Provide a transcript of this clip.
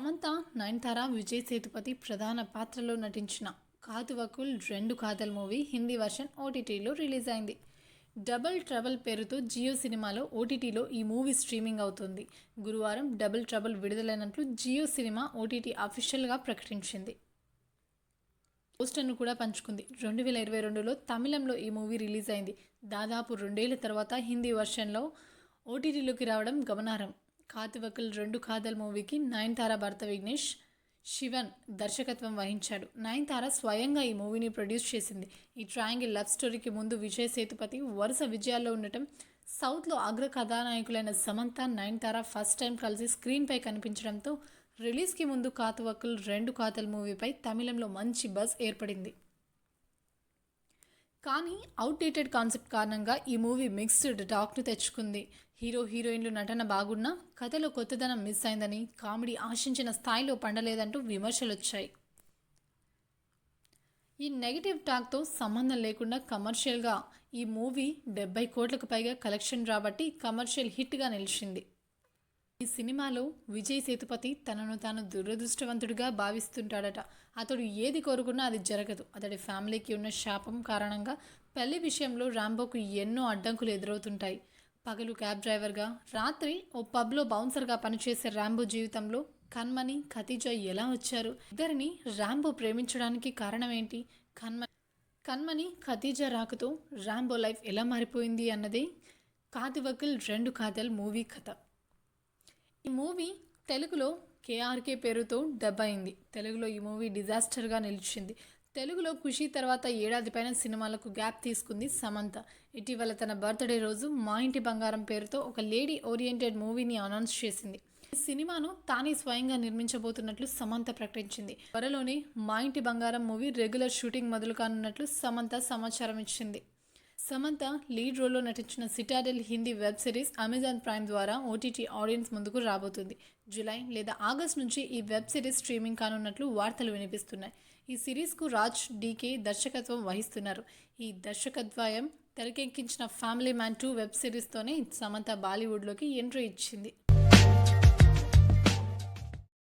సమంత నయనతార విజయ్ సేతుపతి ప్రధాన పాత్రలో నటించిన కాతువకుల్ రెండు కాదల్ మూవీ హిందీ వర్షన్ ఓటీటీలో రిలీజ్ అయింది. డబుల్ ట్రబుల్ పేరుతో జియో సినిమాలో ఓటీటీలో ఈ మూవీ స్ట్రీమింగ్ అవుతుంది. గురువారం డబుల్ ట్రబుల్ విడుదలైనట్లు జియో సినిమా ఓటీటీ అఫీషియల్గా ప్రకటించింది. పోస్టర్ను కూడా పంచుకుంది. రెండు వేల ఇరవై రెండులో తమిళంలో ఈ మూవీ రిలీజ్ అయింది. దాదాపు రెండేళ్ళ తర్వాత హిందీ వర్షన్లో ఓటీటీలోకి రావడం గమనార్హం. కాతివకుల్ రెండు కాదల్ మూవీకి నయనతార భర్త విఘ్నేష్ శివన్ దర్శకత్వం వహించాడు. నయన్తార స్వయంగా ఈ మూవీని ప్రొడ్యూస్ చేసింది. ఈ ట్రయాంగిల్ లవ్ స్టోరీకి ముందు విజయ్ సేతుపతి వరుస విజయాల్లో ఉండటం సౌత్లో అగ్ర కథానాయకులైన సమంత నయన్తార ఫస్ట్ టైం కలిసి స్క్రీన్పై కనిపించడంతో రిలీజ్కి ముందు కాతువకుల్ రెండు కాతల్ మూవీపై తమిళంలో మంచి బజ్ ఏర్పడింది. కానీ అవుట్డేటెడ్ కాన్సెప్ట్ కారణంగా ఈ మూవీ మిక్స్డ్ టాక్ను తెచ్చుకుంది. హీరో హీరోయిన్లు నటన బాగున్నా కథలో కొత్తదనం మిస్ అయిందని కామెడీ ఆశించిన స్థాయిలో పండలేదంటూ విమర్శలు వచ్చాయి ఈ నెగిటివ్ టాక్తో సంబంధం లేకుండా కమర్షియల్గా ఈ మూవీ డెబ్బై కోట్లకు పైగా కలెక్షన్ రాబట్టి కమర్షియల్ హిట్గా నిలిచింది. ఈ సినిమాలో విజయ్ సేతుపతి తనను తాను దురదృష్టవంతుడిగా భావిస్తుంటాడట. అతడు ఏది కోరుకున్నా అది జరగదు. అతడి ఫ్యామిలీకి ఉన్న శాపం కారణంగా పెళ్ళి విషయంలో రాంబోకు ఎన్నో అడ్డంకులు ఎదురవుతుంటాయి. పగలు క్యాబ్ డ్రైవర్గా రాత్రి ఓ పబ్లో బౌన్సర్గా పనిచేసే రాంబో జీవితంలో కన్మని ఖతీజా ఎలా వచ్చారు? ఇద్దరిని రాంబో ప్రేమించడానికి కారణం ఏంటి కన్మ కన్మని ఖతీజా రాకతో రాంబో లైఫ్ ఎలా మారిపోయింది అన్నది కాతివకిల్ రెండు కాథల్ మూవీ కథ. ఈ మూవీ తెలుగులో కేఆర్కే పేరుతో డబ్ అయింది. తెలుగులో ఈ మూవీ డిజాస్టర్గా నిలిచింది. తెలుగులో ఖుషి తర్వాత ఏడాది పైన సినిమాలకు గ్యాప్ తీసుకుంది సమంత. ఇటీవల తన బర్త్డే రోజు మా ఇంటి బంగారం పేరుతో ఒక లేడీ ఓరియంటెడ్ మూవీని అనౌన్స్ చేసింది. ఈ సినిమాను తానే స్వయంగా నిర్మించబోతున్నట్లు సమంత ప్రకటించింది. త్వరలోనే మా ఇంటి బంగారం మూవీ రెగ్యులర్ షూటింగ్ మొదలు కానున్నట్లు సమంత సమాచారం ఇచ్చింది. సమంత లీడ్ రోల్లో నటించిన Citadel Hindi web series Amazon Prime ద్వారా ఓటీటీ ఆడియన్స్ ముందుకు రాబోతుంది. జూలై లేదా ఆగస్ట్ నుంచి ఈ వెబ్ సిరీస్ స్ట్రీమింగ్ కానున్నట్లు వార్తలు వినిపిస్తున్నాయి. ఈ సిరీస్కు రాజ్ డీకే దర్శకత్వం వహిస్తున్నారు. ఈ దర్శకత్వయం తెరకెక్కించిన ఫ్యామిలీ మ్యాన్ టూ వెబ్ సిరీస్తోనే సమంత బాలీవుడ్లోకి ఎంట్రీ ఇచ్చింది.